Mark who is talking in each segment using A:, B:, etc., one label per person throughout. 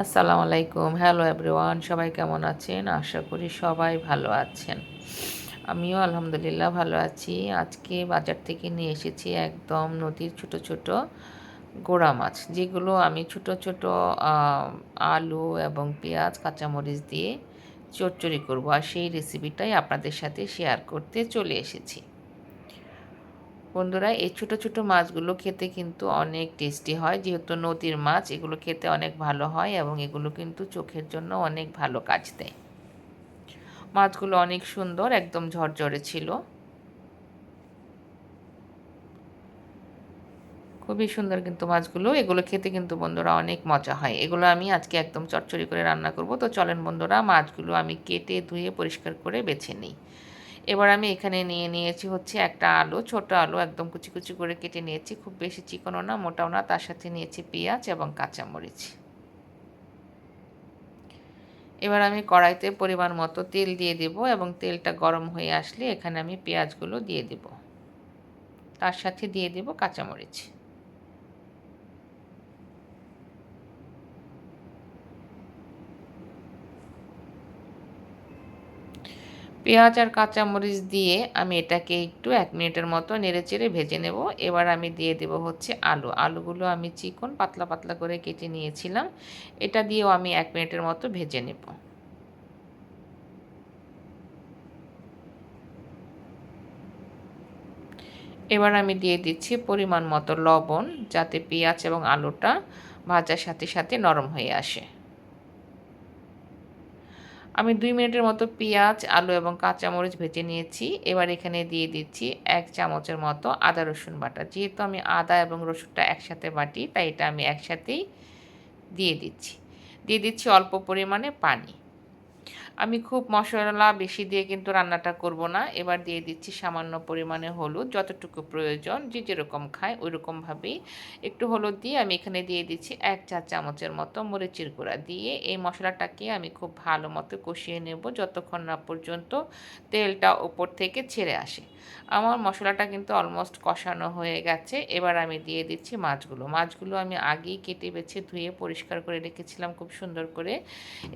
A: আসসালামু আলাইকুম। Hello everyone সবাই কেমন আছেন? আশা করি সবাই ভালো আছেন। আমিও আলহামদুলিল্লাহ ভালো আছি। আজকে বাজার থেকে নিয়ে এসেছি একদম নদীর ছোট ছোট গোড়া মাছ, যেগুলো আমি ছোট ছোট আলু এবং পেঁয়াজ, কাঁচামরিচ দিয়ে চচ্চড়ি করব। আর সেই রেসিপিটাই আপনাদের সাথে শেয়ার করতে চলে এসেছি। বন্ধুরা, এই ছোট ছোট মাছগুলো খেতে কিন্তু অনেক টেস্টি হয়। যেহেতু নদীর মাছ, এগুলো খেতে অনেক ভালো হয় এবং এগুলো কিন্তু চোখের জন্য অনেক ভালো কাজ দেয়। মাছগুলো অনেক সুন্দর, একদম ঝরঝরে ছিল। খুবই সুন্দর কিন্তু মাছগুলো। এগুলো খেতে কিন্তু বন্ধুরা অনেক মজা হয়। এগুলো আমি আজকে একদম চটচড়ি করে রান্না করব। তো চলেন বন্ধুরা, মাছগুলো আমি কেটে ধুয়ে পরিষ্কার করে বেছে নিই। এবার আমি এখানে নিয়ে নিয়েছি হচ্ছে একটা আলু, ছোট আলু একদম কুচি কুচি করে কেটে নিয়েছি। খুব বেশি চিকনও না, মোটাও না। তার সাথে নিয়েছি পেঁয়াজ এবং কাঁচামরিচ। এবার আমি কড়াইতে পরিমাণ মতো তেল দিয়ে দেব এবং তেলটা গরম হয়ে আসলে এখানে আমি পেঁয়াজগুলো দিয়ে দেব। তার সাথে দিয়ে দেব কাঁচামরিচ। পেঁয়াজ আর কাঁচামরিচ দিয়ে আমি এটাকে একটু এক মিনিটের মতো নেড়ে চেড়ে ভেজে নেব। এবার আমি দিয়ে দেব হচ্ছে আলু। আলুগুলো আমি চিকন পাতলা পাতলা করে কেটে নিয়েছিলাম। এটা দিয়েও আমি এক মিনিটের মতো ভেজে নেব। এবার আমি দিয়ে দিচ্ছি পরিমাণ মতো লবণ যাতে পেঁয়াজ এবং আলুটা ভাজার সাথে সাথে নরম হয়ে আসে। আমি দুই মিনিটের মতো পেঁয়াজ, আলু এবং কাঁচামরিচ ভেজে নিয়েছি। এবার এখানে দিয়ে দিচ্ছি এক চামচের মতো আদা, রসুন বাটা। যেহেতু আমি আদা এবং রসুনটা একসাথে বাটি, তাই এটা আমি একসাথেই দিয়ে দিচ্ছি। দিয়ে দিচ্ছি অল্প পরিমাণে পানি। আমি খুব মশলা বেশি দিয়ে কিন্তু রান্নাটা করব না। এবার দিয়ে দিচ্ছি সামান্য পরিমাণে হলুদ, যতটুকু প্রয়োজন। যে যেরকম খায় ওই রকমভাবেই একটু হলুদ দিয়ে আমি এখানে দিয়ে দিচ্ছি এক চা চামচের মতো মরিচের গুঁড়া দিয়ে। এই মশলাটাকে আমি খুব ভালো মতো কষিয়ে নেব যতক্ষণ না পর্যন্ত তেলটা ওপর থেকে ছেড়ে আসে। আমার মশলাটা কিন্তু অলমোস্ট কষানো হয়ে গেছে। এবার আমি দিয়ে দিচ্ছি মাছগুলো। মাছগুলো আমি আগেই কেটে বেছে ধুয়ে পরিষ্কার করে রেখেছিলাম খুব সুন্দর করে।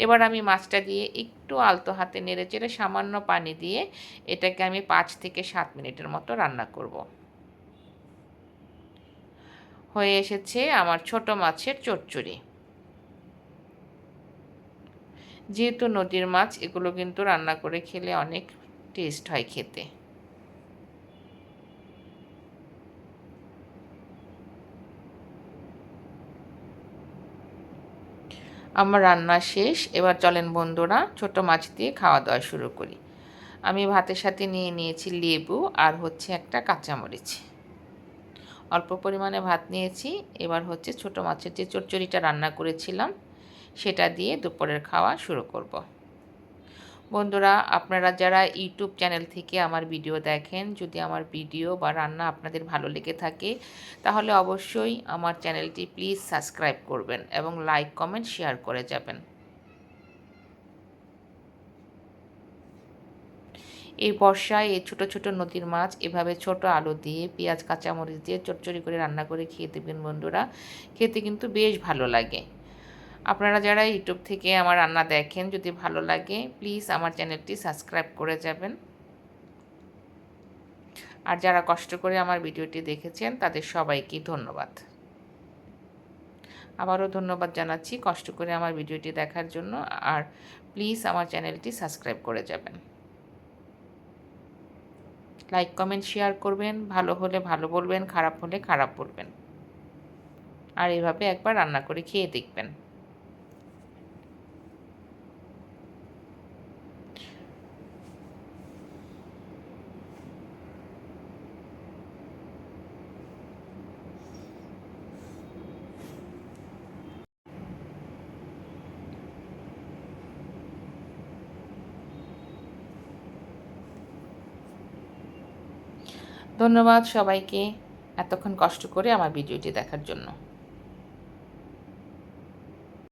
A: এবার আমি মাছটা দিয়ে একটু আলতো হাতে নেড়ে চেড়ে সামান্য পানি দিয়ে এটাকে আমি পাঁচ থেকে সাত মিনিটের মতো রান্না করব। হয়ে এসেছে আমার ছোট মাছের চচ্চড়ি। যেহেতু নদীর মাছ, এগুলো কিন্তু রান্না করে খেলে অনেক টেস্ট হয় খেতে। আমার রান্না শেষ, এবার চলেন বন্ধুরা ছোট মাছ দিয়ে খাওয়া দাওয়া শুরু করি। আমি ভাতের সাথে নিয়ে নিয়েছি লেবু আর হচ্ছে একটা কাঁচামরিচ। অল্প পরিমাণে ভাত নিয়েছি, এবার হচ্ছে ছোট মাছের যে চচ্চড়িটা রান্না করেছিলাম, সেটা দিয়ে দুপুরের খাওয়া শুরু করব। বন্ধুরা, আপনারা যারা ইউটিউব চ্যানেল থেকে আমার ভিডিও দেখেন, যদি আমার ভিডিও বা রান্না আপনাদের ভালো লেগে থাকে, তাহলে অবশ্যই আমার চ্যানেলটি প্লিজ সাবস্ক্রাইব করবেন এবং লাইক, কমেন্ট, শেয়ার করে যাবেন। এই বর্ষায় এই ছোটো ছোটো নদীর মাছ এভাবে ছোট আলু দিয়ে, পেঁয়াজ, কাঁচামরিচ দিয়ে চটচড়ি করে রান্না করে খেয়ে দেবেন বন্ধুরা। খেতে কিন্তু বেশ ভালো লাগে। আপনারা যারা ইউটিউব থেকে আমার রান্না দেখেন, যদি ভালো লাগে প্লিজ আমার চ্যানেলটি সাবস্ক্রাইব করে যাবেন। আর যারা কষ্ট করে আমার ভিডিওটি দেখেছেন, তাদের সবাইকে ধন্যবাদ। আবারও ধন্যবাদ জানাচ্ছি কষ্ট করে আমার ভিডিওটি দেখার জন্য, আর প্লিজ আমার চ্যানেলটি সাবস্ক্রাইব করে যাবেন। লাইক কমেন্ট শেয়ার করবেন, ভালো হলে ভালো বলবেন, খারাপ হলে খারাপ বলবেন। আর এভাবে একবার রান্না করে খেয়ে দেখবেন। ধন্যবাদ সবাইকে। এতক্ষণ কষ্ট করে আমার ভিডিওটি দেখার জন্য।